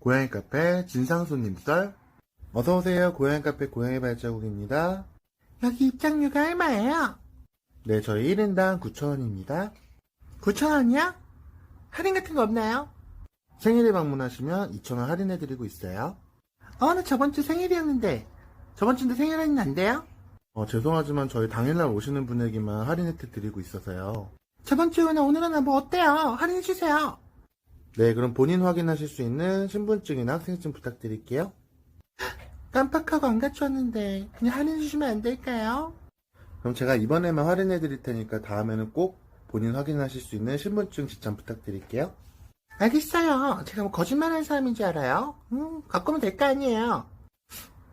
고양이 카페 진상 손님들 어서오세요 고양이 카페 고양이 발자국입니다 여기 입장료가 얼마예요? 네 저희 1인당 9,000원입니다 9,000원이요? 할인 같은 거 없나요? 생일에 방문하시면 2,000원 할인해드리고 있어요 어, 나 저번 주 생일이었는데. 저번 주인데 생일 할인 안 돼요? 어, 죄송하지만 저희 당일날 오시는 분에게만 할인 혜택 드리고 있어서요 저번 주나 오늘은 뭐 어때요? 할인해주세요. 네 그럼 본인 확인하실 수 있는 신분증이나 학생증 부탁드릴게요 깜빡하고 안 갖춰왔는데. 그냥 할인해 주시면 안 될까요? 그럼 제가 이번에만 할인해 드릴 테니까 다음에는 꼭 본인 확인하실 수 있는 신분증 지참 부탁드릴게요 알겠어요. 제가 뭐 거짓말하는 사람인 줄 알아요? 음, 갖고 오면 될 거 아니에요.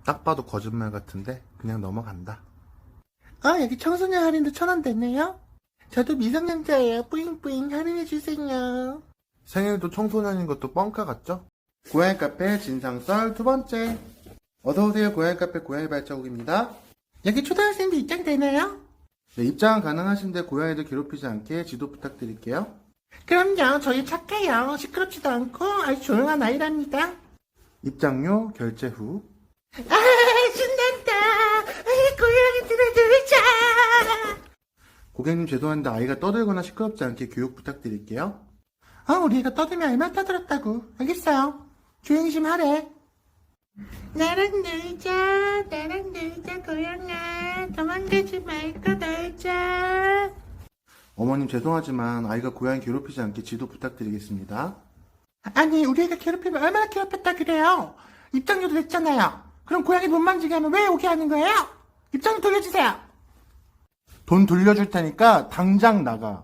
딱 봐도 거짓말 같은데 그냥 넘어간다 아, 여기 청소년 할인도 천 원 됐네요? 저도 미성년자예요. 뿌잉뿌잉 할인해 주세요. 생일도 청소년인 것도 뻥카 같죠? 고양이 카페 진상썰 두 번째. 어서오세요, 고양이 카페 고양이 발자국입니다. 여기 초등학생도 입장되나요? 네, 입장 가능하신데 고양이들 괴롭히지 않게 지도 부탁드릴게요. 그럼요. 저희 착해요. 시끄럽지도 않고 아주 조용한 아이랍니다. 입장료 결제 후. 아, 신난다. 아, 고양이들을 놀자. 고객님 죄송한데 아이가 떠들거나 시끄럽지 않게 교육 부탁드릴게요. 아, 우리 애가 떠들면 얼마나 떠들었다고. 알겠어요. 조용히 좀 하래. 나랑 놀자. 나랑 놀자, 고양아. 도망가지 말고 놀자. 어머님 죄송하지만 아이가 고양이 괴롭히지 않게 지도 부탁드리겠습니다. 아니, 우리 애가 괴롭히면 얼마나 괴롭혔다 그래요? 입장료도 냈잖아요. 그럼 고양이 못 만지게 하면 왜 오게 하는 거예요? 입장료 돌려주세요. 돈 돌려줄 테니까 당장 나가.